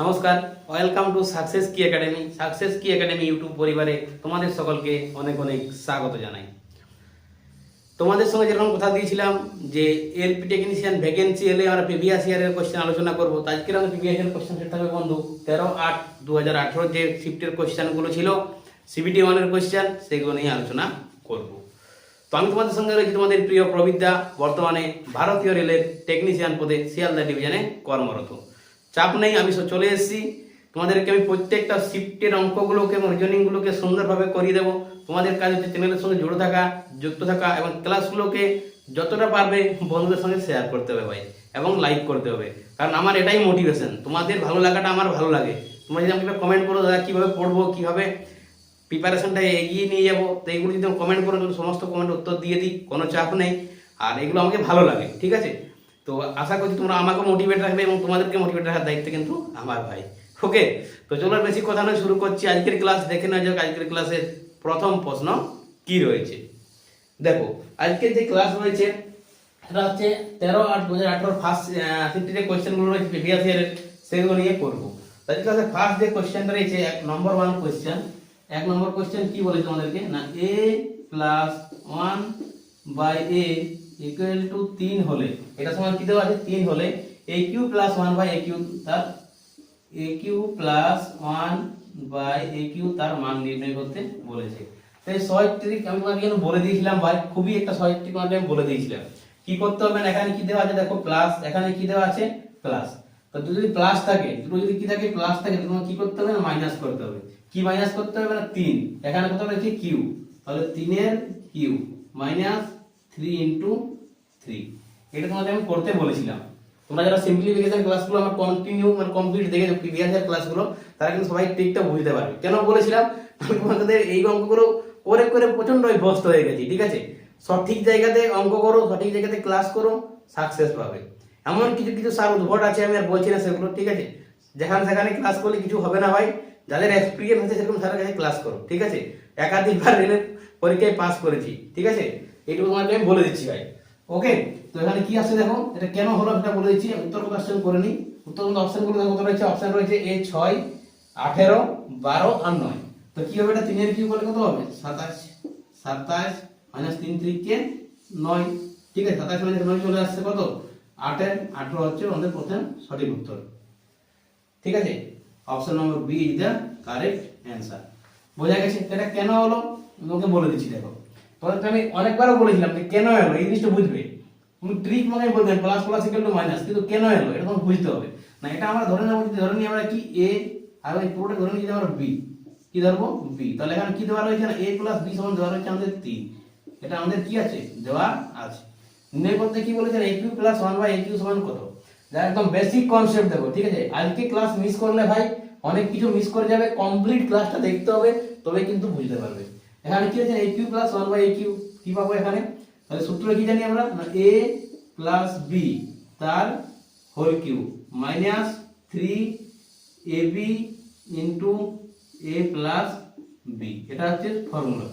নমস্কার welcome to success কি academy success কি একাডেমি ইউটিউব পরিবারে তোমাদের সকলকে অনেক অনেক স্বাগত জানাই। তোমাদের সঙ্গে যেরকম কথা দিয়েছিলাম যে এলপি টেকনিশিয়ান ভ্যাকেন্সি এলে আমরা প্রিভিয়াস ইয়ারের কোশ্চেন আলোচনা করব আজকের আমাদের প্রিভিয়াস ইয়ারের কোশ্চেন সেট থাকবে বন্ধু তেরো আট দু হাজার আঠেরো যে শিফটের কোশ্চেনগুলো ছিল সিবিটি ওয়ানের কোশ্চেন সেগুলো নিয়ে আলোচনা করব। তো আমি তোমাদের সঙ্গে রয়েছি তোমাদের প্রিয় প্রবিদ্যা, বর্তমানে ভারতীয় রেলের টেকনিশিয়ান পদে, শিয়ালদা ডিভিশনে কর্মরত। চাপ নেই, আমি চলে এসেছি। তোমাদেরকে আমি প্রত্যেকটা শিফটের অঙ্কগুলোকে এবং রিজনিংগুলোকে সুন্দরভাবে করিয়ে দেবো। তোমাদের কাজ হচ্ছে চ্যানেলের সঙ্গে জুড়ে থাকা, যুক্ত থাকা এবং ক্লাসগুলোকে যতটা পারবে বন্ধুদের সঙ্গে শেয়ার করতে হবে ভাই এবং লাইক করতে হবে। কারণ আমার এটাই মোটিভেশন তোমাদের ভালো লাগাটা আমার ভালো লাগে। তোমরা যদি আমাকে কমেন্ট করো, দাদা, কীভাবে পড়ব, কীভাবে প্রিপারেশনটা এগিয়ে নিয়ে যাব? তো এইগুলো যদি কমেন্ট করো সমস্ত কমেন্ট উত্তর দিয়ে দিই, কোনো চাপ নেই। আর এগুলো আমাকে ভালো লাগে, ঠিক আছে? তো আশা করছি তোমরা আমাকে মোটিভেট রাখবে এবং তোমাদেরকে মোটিভেট রাখার দায়িত্ব কিন্তু আমার ভাই। ওকে তো চলো বেশি কথা নয় শুরু করছি। আজকের ক্লাস দেখে নেওয়া যাক, আজকের ক্লাসের প্রথম প্রশ্ন কি রয়েছে? দেখো, আজকের যে ক্লাস রয়েছে, সেটা হচ্ছে তেরো আট দু হাজার আঠারো ফার্স্ট ফিফটি যে কোয়েশ্চেনগুলো রয়েছে প্রিভিয়াস ইয়ারের সেগুলো নিয়ে করব আজকের ক্লাসে ফার্স্ট যে কোয়েশ্চেনটা রয়েছে, এক নম্বর ওয়ান কোয়েশ্চেন এক নম্বর কোয়েশ্চেন কি বলেছে তোমাদেরকে? না a plus one by a equal to তিন হলে, এটা সমান কি দেওয়া আছে? তিন হলে a cube plus one by a cube তার a cube plus one by a cube তার মান নির্ণয় করতে বলেছে। তাই সহজ ট্রিক আমি তোমাকে কিন্তু বলে দিয়েছিলাম, ভাই, খুবই একটা সহজ ট্রিক আমি বলে দিয়েছিলাম। কি করতে হবে না? এখানে কি দেওয়া আছে? দেখো প্লাস এখানে কি দেওয়া আছে? প্লাস তো যদি প্লাস থাকে, দুটো যদি কি থাকে প্লাস থাকে তোমাকে কি করতে হবে না? মাইনাস করতে হবে। কি মাইনাস করতে হবে না? তিন। এখানে কত রয়েছে কিউ তাহলে তিনের cube minus three into three এটা তোমাদের আমি করতে বলেছিলাম। তোমরা যারা সিম্পলিফিকেশন ক্লাসগুলো আমার কন্টিনিউ মানে কমপ্লিট দেখে প্রিভিয়াস ক্লাসগুলো তারা কিন্তু সবাই ট্রিকটা বুঝতে পারবে। কেন বলেছিলাম? আমি তোমাদের এই অঙ্কগুলো করে করে প্রচণ্ড অভ্যস্ত হয়ে গেছি, ঠিক আছে? সঠিক জায়গাতে অঙ্ক করো, সঠিক জায়গাতে ক্লাস করো সাকসেস পাবে। এমন কিছু কিছু সার উদ্ভট আছে, আমি আর বলছি না সেগুলো, ঠিক আছে? যেখানে সেখানে ক্লাস করলে কিছু হবে না ভাই। যাদের এক্সপিরিয়েন্স আছে সেরকম স্যারের কাছে ক্লাস করো, ঠিক আছে? একাধিকবার রেলের পরীক্ষায় পাস করেছি, ঠিক আছে? এইটুকু তোমাকে আমি বলে দিচ্ছি ভাই। ওকে তো এখানে কি আছে দেখো? এটা কেন হলো সেটা বলে দিচ্ছি। উত্তর কোশ্চেন করে নিই উত্তর অপশনগুলো দেখো, কত রয়েছে? অপশন রয়েছে এ ছয়, আঠেরো, বারো আর নয়। তো কি হবে এটা? তিনের কি বলে কত হবে? সাতাশ সাতাশ মাইনাস তিন তিরিকে নয়। ঠিক আছে? সাতাশ মাইনাস নয় চলে আসছে কত? আটের আঠেরো হচ্ছে আমাদের প্রথম সঠিক উত্তর। ঠিক আছে? Option number B is the correct answer বোঝা গেছে? এটা কেন হলো? তোমাকে বলে দিচ্ছি, দেখো। তোমাকে আমি অনেকবারও বলেছিলাম যে কেন এলো? এই জিনিসটা বুঝবে। তুমি ট্রিক মানে বলবেন plus plus equal to minus কিন্তু কেন এলো? এটা তোমাকে বুঝতে হবে। না, এটা আমরা ধরে নেব যদি ধরে নিই আমরা কি এ আর ওই পুরোটা ধরে নিই যদি আমরা বি কি ধরবো? বি তাহলে এখানে কি দেওয়া রয়েছে এ প্লাস বি সমান দেওয়া রয়েছে আমাদের তিন এটা আমাদের কি আছে? দেওয়া আছে। নির্ণয় করতে কি বলেছেন a cube plus one by a cube সমান কত? যা একদম বেসিক কনসেপ্ট দেবো ঠিক আছে? আজকে ক্লাস মিস করলে ভাই, অনেক কিছু মিস করে যাবে কমপ্লিট ক্লাসটা দেখতে হবে, তবে কিন্তু বুঝতে পারবে। এখানে কি আছে a cube plus one by a cube কি পাবো এখানে? তাহলে সূত্র কি জানি আমরা? না এ প্লাস বি তার whole cube minus three a b into a plus b এটা হচ্ছে formula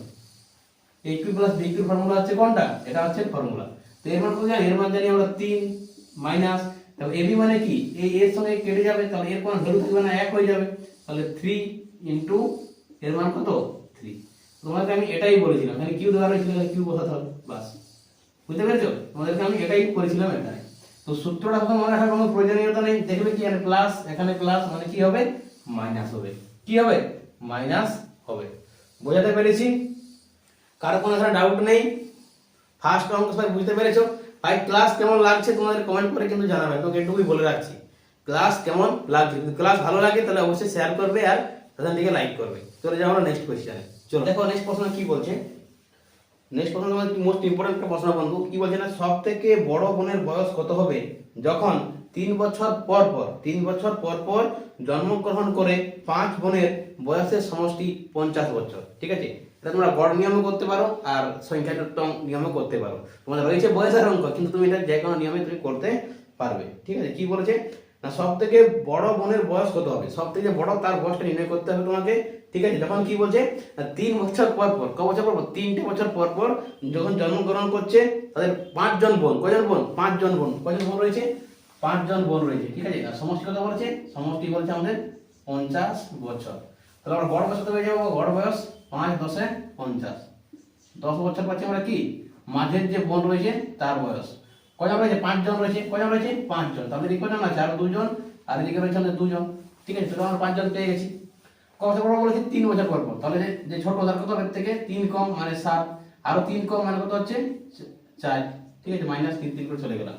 a cube plus b cube formula হচ্ছে কোনটা? এটা হচ্ছে ফর্মুলা তো এর মান কত জানি? এর মান জানি আমরা তিন মাইনাস তাহলে এবি মানে কি? এই এর সঙ্গে কেটে যাবে, তাহলে এর কোনো ভ্যালু থাকবে না, এক হয়ে যাবে। তাহলে থ্রি ইন্টু এর মান কত? তোমাকে আমি এটাই বলেছিলাম। এখানে কিউ দেওয়া রয়েছিল কিউ বসাতে হবে, বাস। বুঝতে পেরেছ? তোমাদেরকে আমি এটাই করেছিলাম এখানে। তো সূত্রটা তো মনে রাখার কোনো প্রয়োজনীয়তা নেই। দেখবে কি, এখানে প্লাস এখানে প্লাস মানে কি হবে? মাইনাস হবে। কি হবে? মাইনাস হবে। বোঝাতে পেরেছি? কারও কোনো এখানে ডাউট নেই? ফার্স্ট অঙ্ক সবাই বুঝতে পেরেছ? ভাই ক্লাস কেমন লাগছে তোমাদের কমেন্ট করে কিন্তু জানাবে। তোকে এটুকুই বলে রাখছি। ক্লাস কেমন লাগছে? যদি ক্লাস ভালো লাগে, তাহলে অবশ্যই শেয়ার করবে আর তাদের দিকে লাইক করবে। চলে আমরা নেক্সট কোয়েশ্চেনে চলো। দেখো নেক্সট প্রশ্ন কি বলছে? নেক্সট প্রশ্ন তোমার মোস্ট ইম্পর্টেন্ট একটা প্রশ্ন, বন্ধু? কি বলছে না? সব থেকে বড় বোনের বয়স কত হবে? যখন তিন বছর পর পর, তিন বছর পর পর জন্মগ্রহণ করে পাঁচ বোনের বয়সের সমষ্টি পঞ্চাশ বছর, ঠিক আছে? এটা তোমরা বড় নিয়মে করতে পারো আর সংখ্যাযুক্ত নিয়মে করতে পারো। তোমাদের রয়েছে বয়সের অঙ্ক, কিন্তু তুমি এটা যে কোনো নিয়মে তুমি করতে পারবে, ঠিক আছে? কি বলেছে? না সব থেকে বড় বোনের বয়স কত হবে? সব থেকে বড় তার বয়সটা নির্ণয় করতে হবে তোমাকে। ঠিক আছে? যখন কি বলছে? তিন বছর পর পর, ক বছর পর পর? তিনটে বছর পর পর যখন জন্মগ্রহণ করছে, তাদের পাঁচজন বোন কজন বোন? পাঁচজন বোন। কয়জন বোন রয়েছে? পাঁচজন বোন রয়েছে, ঠিক আছে? আর সমষ্টি কত বলেছে? সমষ্টি বলছে আমাদের পঞ্চাশ বছর। তাহলে আমরা গড় বয়স হয়ে যাব? গড় বয়স পাঁচ দশে পঞ্চাশ। দশ বছর পাচ্ছি আমরা কি? মাঝের যে বোন রয়েছে, তার বয়স। কজন রয়েছে? পাঁচজন রয়েছে। কজন রয়েছে? পাঁচজন। এদিকে কজন আছে? আরও দুজন। আর এদিকে রয়েছে আমাদের দুজন। ঠিক আছে? তাহলে আমরা পাঁচজন পেয়ে গেছি। কত বড় বলেছে তিন বছর পর পর। তাহলে যে- ছোট তার কত হবে থেকে তিন কম মানে সাত, আরও তিন কম মানে কত হচ্ছে? চার। ঠিক আছে মাইনাস তিন তিন করে চলে গেলাম।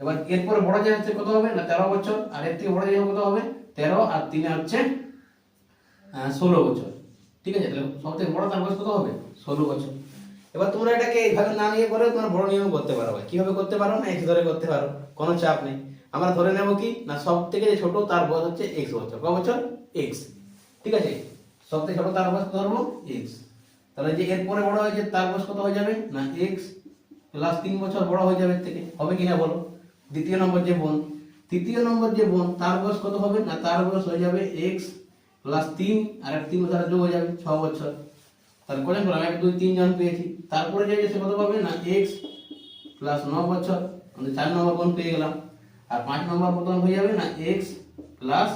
এবার এরপরে বড় যে হচ্ছে কত হবে? না, তেরো বছর। আর এর থেকে বড় যে কত হবে? তেরো, আর তিনে হচ্ছে ষোলো বছর। ঠিক আছে, তাহলে সব থেকে বড় তার বয়স কত হবে? ষোলো বছর। এবার তোমরা এটাকে এইভাবে না নিয়ে করে তোমরা বড় নিয়ম করতে পারো কীভাবে করতে পারো? না এক্স ধরে করতে পারো। কোনো চাপ নেই। আমরা ধরে নেব কি? না সব থেকে যে ছোট তার বয়স হচ্ছে এক্স বছর। ক বছর? এক্স ঠিক আছে? সব থেকে ছোট তার বয়স কত ধরবো এক্স তাহলে যে এরপরে বড় হয়েছে, তার বয়স কত হয়ে যাবে? না এক্স প্লাস তিন বছর বড় হয়ে যাবে থেকে। হবে কিনা বলো? দ্বিতীয় নম্বর যে বোন। তৃতীয় নম্বর যে বোন, তার বয়স কত হবে? না, তার বয়স হয়ে যাবে এক্স প্লাস তিন, আর এক তিন বছর যোগ হয়ে যাবে, ছ বছর। তারপরে করলাম, এক, দুই, তিন জন পেয়েছি। তারপরে যে সে কত পাবে? না এক্স প্লাস ন বছর আমাদের চার নম্বর বোন পেয়ে গেলাম। আর পাঁচ নম্বর বোন হয়ে যাবে? না এক্স প্লাস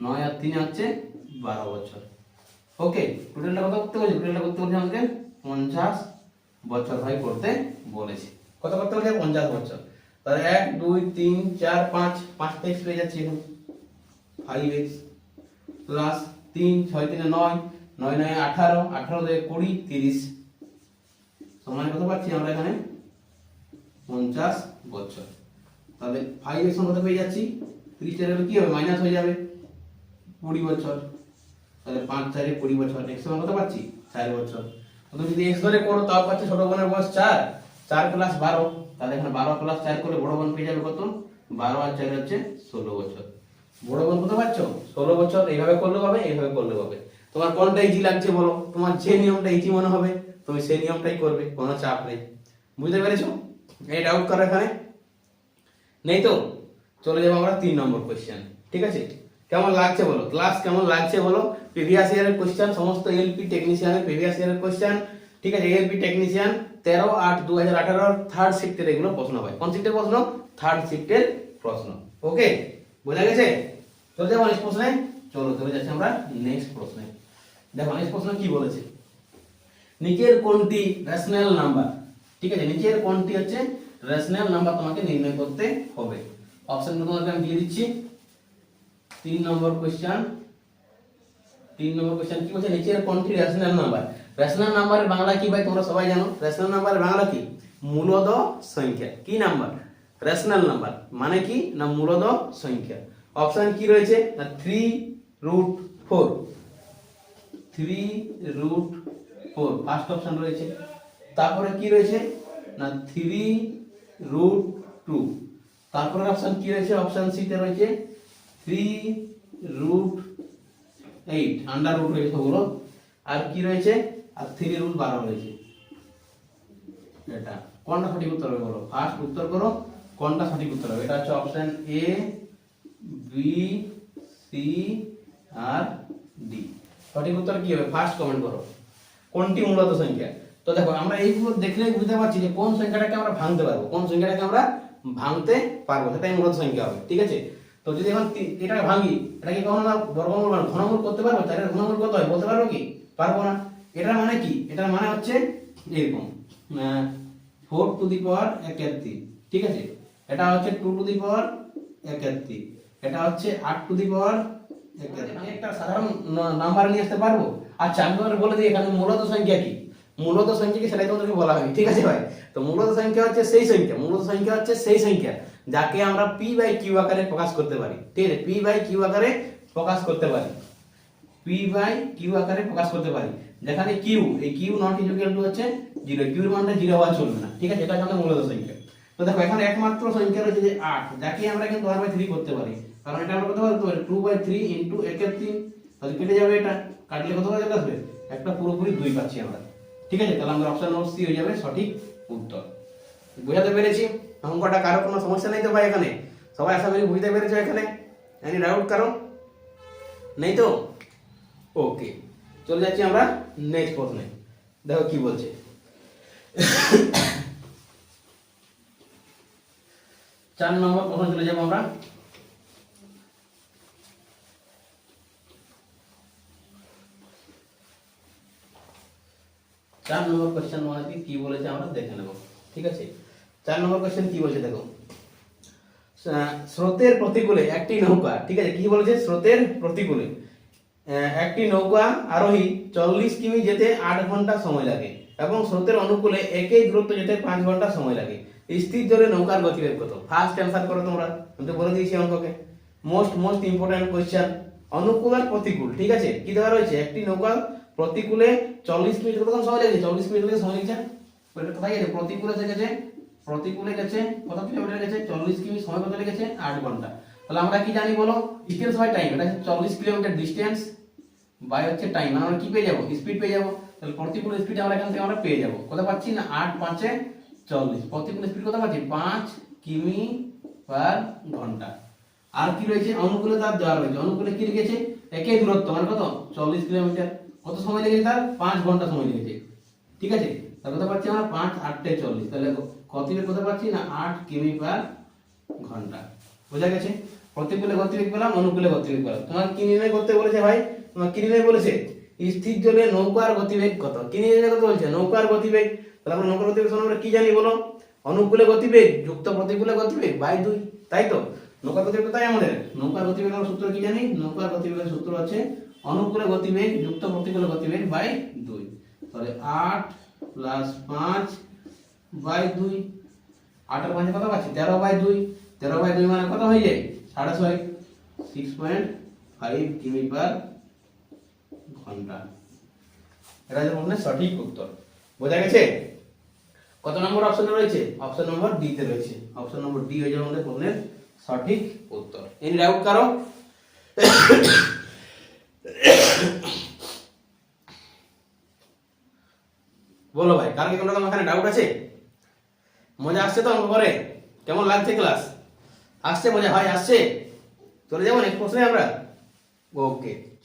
নয় আর তিন হচ্ছে বারো বছর। ওকে টোটালটা কত করতে বলছে? টোটালটা করতে বলছে আমাকে পঞ্চাশ বছর ভাই করতে বলেছে। কত করতে বলছে? পঞ্চাশ বছর। তাহলে এক, দুই, তিন, চার, পাঁচ পাঁচটা এক্স পেয়ে যাচ্ছি এখন। ফাইভ এক্স প্লাস তিন, ছয় তিনে নয় নয় নয় আঠারো আঠারো দুয়ে কুড়ি, তিরিশ। সমান কত পাচ্ছি আমরা এখানে? পঞ্চাশ বছর। তাহলে ফাইভ এক্স কত পেয়ে যাচ্ছি? তিরিশ কি হবে? মাইনাস হয়ে যাবে। কুড়ি বছর। তাহলে পাঁচ চারে কুড়ি বছর এক্স সমান কত পাচ্ছি চার বছর। তুমি যদি এক্স ধরে করো, তাও পাচ্ছি ছোট বোনের বয়স চার। চার প্লাস বারো, তাহলে এখানে বারো প্লাস চার করলে বড় বোন পেয়ে যাবে কত? বারো আর চার হচ্ছে ষোলো বছর। বড় বোন কত পাচ্ছ? ষোলো বছর, এইভাবে করলে হবে, এইভাবে করলে হবে। তোমার কোনটা ইজি লাগছে বলো? তোমার যে নিয়মটা ইজি মনে হবে, তুমি সেই নিয়মটাই করবে, কোনো চাপ নেই। বুঝতে পেরেছ? এই ডাউট করো এখানে। নেই তো? চলে যাব আমরা তিন নম্বর কোশ্চেন ঠিক আছে? কেমন লাগছে বলো? ক্লাস কেমন লাগছে বলো? প্রিভিয়াস ইয়ারের কোশ্চেন সমস্ত এলপি টেকনিশিয়ানের প্রিভিয়াস ইয়ারের কোশ্চেন ঠিক আছে এলপি টেকনিশিয়ান তেরো আট দু হাজার আঠারোর থার্ড শিফটের এগুলো প্রশ্ন হয় কোন শিফটের প্রশ্ন? থার্ড শিফটের প্রশ্ন। ওকে বোঝা গেছে? চলে যাব নেক্সট প্রশ্নে। চলো চলে যাচ্ছি আমরা নেক্সট প্রশ্নে। দেখো নেক্সট প্রশ্ন কি বলেছে? নিচের কোনটি রেশনাল নাম্বার ঠিক আছে, নিচের কোনটি হচ্ছে রেশনাল নাম্বার তোমাকে নির্ণয় করতে হবে। অপশনগুলো তোমাকে আমি দিয়ে দিচ্ছি। তিন নম্বর কোশ্চেন তিন নম্বর কোশ্চেন কি বলছে? নিচের কোনটি রেশনাল নাম্বার রেশনাল নাম্বারের বাংলা কি ভাই? তোমরা সবাই জানো। রেশনাল নাম্বারের বাংলা কি? মূলদ সংখ্যা। কি নাম্বার রেশনাল নাম্বার মানে কি? না মূলদ সংখ্যা। অপশন কি রয়েছে? না three root four three root four first option রয়েছে। তারপরে কি রয়েছে? না থ্রি রুট টু তারপরে অপশন কি রয়েছে? অপশন সিতে রয়েছে three root eight under root রয়েছে ওগুলো। আর কি রয়েছে? আর থ্রি রুট বারো রয়েছে। এটা। কোনটা সঠিক উত্তর হবে বলো? ফার্স্ট উত্তর করো। কোনটা সঠিক উত্তর হবে? এটা হচ্ছে অপশন এ বি সি আর ডি সঠিক উত্তর কি হবে? ফার্স্ট কমেন্ট করো। কোনটি মূলত সংখ্যা? তো দেখো, আমরা এইগুলো দেখলেই বুঝতে পারছি যে কোন সংখ্যাটাকে আমরা ভাঙতে পারব। কোন সংখ্যাটাকে আমরা ভাঙতে পারব? সেটাই মূলত সংখ্যা হবে। ঠিক আছে? তো যদি এখন এটাকে ভাঙি এটাকে কখনো না বর্গমূল মানে ঘনমূল করতে পারব? তাহলে ঘনমূল কত হয়, বলতে পারব কি? পারব না। এটার মানে কি? এটার মানে হচ্ছে এরকম ফোর টু দি পাওয়ার একাত্তি ঠিক আছে? এটা হচ্ছে টু টু দি পাওয়ার একাত্তি এটা হচ্ছে আট টু দি পাওয়ার আমি একটা সাধারণ নাম্বার নিয়ে আসতে পারব? আচ্ছা আমি তোমাকে বলে দিই, এখানে মূলত সংখ্যা কি? মূলত সংখ্যা কি সেটাই তোমাদেরকে বলা হয় ঠিক আছে ভাই? তো মূলত সংখ্যা হচ্ছে সেই সংখ্যা, মূলত সংখ্যা হচ্ছে সেই সংখ্যা। যাকে আমরা পি বাই কিউ আকারে প্রকাশ করতে পারি। ঠিক আছে? পি বাই কিউ আকারে প্রকাশ করতে পারি। পি বাই কিউ আকারে প্রকাশ করতে পারি। যেখানে কিউ এই কিউ নট ইকুয়াল টু হচ্ছে জিরো কিউর মানটা জিরো হওয়া চলবে না। ঠিক আছে? এটা আমাদের মূলত সংখ্যা। তো দেখো, এখানে একমাত্র সংখ্যা রয়েছে যে আট। যাকে আমরা কিন্তু আর বাই থ্রি করতে পারি। কারণ এটা আমরা করতে পারি টু বাই থ্রি ইন্টু একের তিন। তাহলে কেটে যাবে এটা। কাটলে কত হয়ে আসবে একটা পুরোপুরি দুই পাচ্ছি আমরা। ঠিক আছে? তাহলে আমাদের অপশন নম্বর সি হয়ে যাবে সঠিক উত্তর। বুঝাতে পেরেছি। অঙ্কটা কারও কোনো সমস্যা নেই তো ভাই এখানে? সবাই আশা করি বুঝতে পেরেছ এখানে। এনি ডাউট কারও? নেই তো? ওকে চলে যাচ্ছি আমরা নেক্সট প্রশ্নে। দেখো কি বলছে। চার নম্বর প্রশ্ন চলে যাব আমরা। চার নম্বর কোশ্চেন মানে কি বলেছে আমরা দেখে নেব। ঠিক আছে? চার নম্বর কোয়েশ্চেন কি বলছে দেখো? স্রোতের প্রতিকূলে একটি নৌকা, ঠিক আছে? কি বলেছে? স্রোতের প্রতিকূলে। একটি নৌকা আরোহী চল্লিশ কিমি যেতে আট ঘণ্টা সময় লাগে এবং স্রোতের অনুকূলে একই দূরত্ব যেতে পাঁচ ঘণ্টা সময় লাগে। স্থির জলে নৌকার গতিবেগ কত? ফার্স্ট অ্যান্সার করো তোমরা। আমি তো বলে দিয়েছি অঙ্ককে। মোস্ট মোস্ট ইম্পর্টেন্ট কোয়েশ্চেন অনুকূল আর প্রতিকূল, ঠিক আছে? কি দেওয়া রয়েছে? একটি নৌকা প্রতিকূলে চল্লিশ মিনিট কতক্ষণ সময় লেগেছে? চল্লিশ মিনিট লেগে সময় লেগেছে? কোথায় গেছে? প্রতিকূলে গেছে প্রতিকূলে গেছে কত কিলোমিটার গেছে চল্লিশ কিমি সময় কত লেগেছে, আট ঘণ্টা। তাহলে আমরা কি জানি বলো? ডিস্টেন্স বাই টাইম এটা চল্লিশ কিলোমিটার ডিস্টেন্স বাই হচ্ছে টাইম মানে আমরা কি পেয়ে যাব? স্পিড পেয়ে যাব। তাহলে প্রতিকূল স্পিড আমরা এখান থেকে আমরা পেয়ে যাব। কত পাচ্ছি না? আট পাঁচে চল্লিশ। প্রতিকূল স্পিড কত পাচ্ছি? পাঁচ কিমি পার ঘণ্টা। আর কি রয়েছে? অনুকূলে তার দেওয়া রয়েছে। অনুকূলে কি লিখেছে একই দূরত্ব। মানে কত? চল্লিশ কিলোমিটার। কত সময় লেগেছে তার? পাঁচ ঘণ্টা সময় লেগেছে। ঠিক আছে? তাহলে কত পাচ্ছি আমরা? পাঁচ আটটে চল্লিশ। তাহলে গতিবেগ কত পাচ্ছি না? আট কিমি পার ঘণ্টা। বোঝা গেছে? প্রতিকূলে গতিবেগ পেলাম, অনুকূলে গতিবেগ পেলাম। তোমার কি নির্ণয় করতে বলেছে ভাই? তোমার কি নির্ণয় বলেছে? স্থির জলে নৌকার গতিবেগ কত? কি নির্ণয় করতে বলছে? নৌকার গতিবেগ। তাহলে আমরা নৌকার গতিবেগ আমরা কি জানি বলো? অনুকূলে গতিবেগ, যুক্ত প্রতিকূলে গতিবেগ বাই দুই। তাই তো? নৌকার গতিবেগ তাই আমাদের। নৌকার গতিবেগ সূত্র কি জানি? নৌকার গতিবেগের সূত্র আছে অনুকূলে গতিবেগ, যুক্ত প্রতিকূলে গতিবেগ বাই দুই। তাহলে আট প্লাস পাঁচ বাই দুই আটের পাঁচে কত পাচ্ছি? তেরো বাই দুই, তেরো বাই দুই মানে কত হয়ে যায়? সাড়ে ছয়। সিক্স পয়েন্ট ফাইভ কিমি পার ঘণ্টা। এটা হচ্ছে সঠিক উত্তর। বোঝা গেছে? কত নম্বর অপশনে রয়েছে? অপশন নম্বর ডি তে রয়েছে। অপশন নম্বর ডি হয়ে যাবে আমাদের প্রশ্নের সঠিক উত্তর। এনি ডাউট কারও? বলো ভাই কারণ কি কোনো রকম এখানে ডাউট আছে? মজা আসছে তো অঙ্ক কেমন লাগছে ক্লাস আসছে মজা হয় আসছে? চলে যাব নেক্সট প্রশ্নে আমরা? ওকে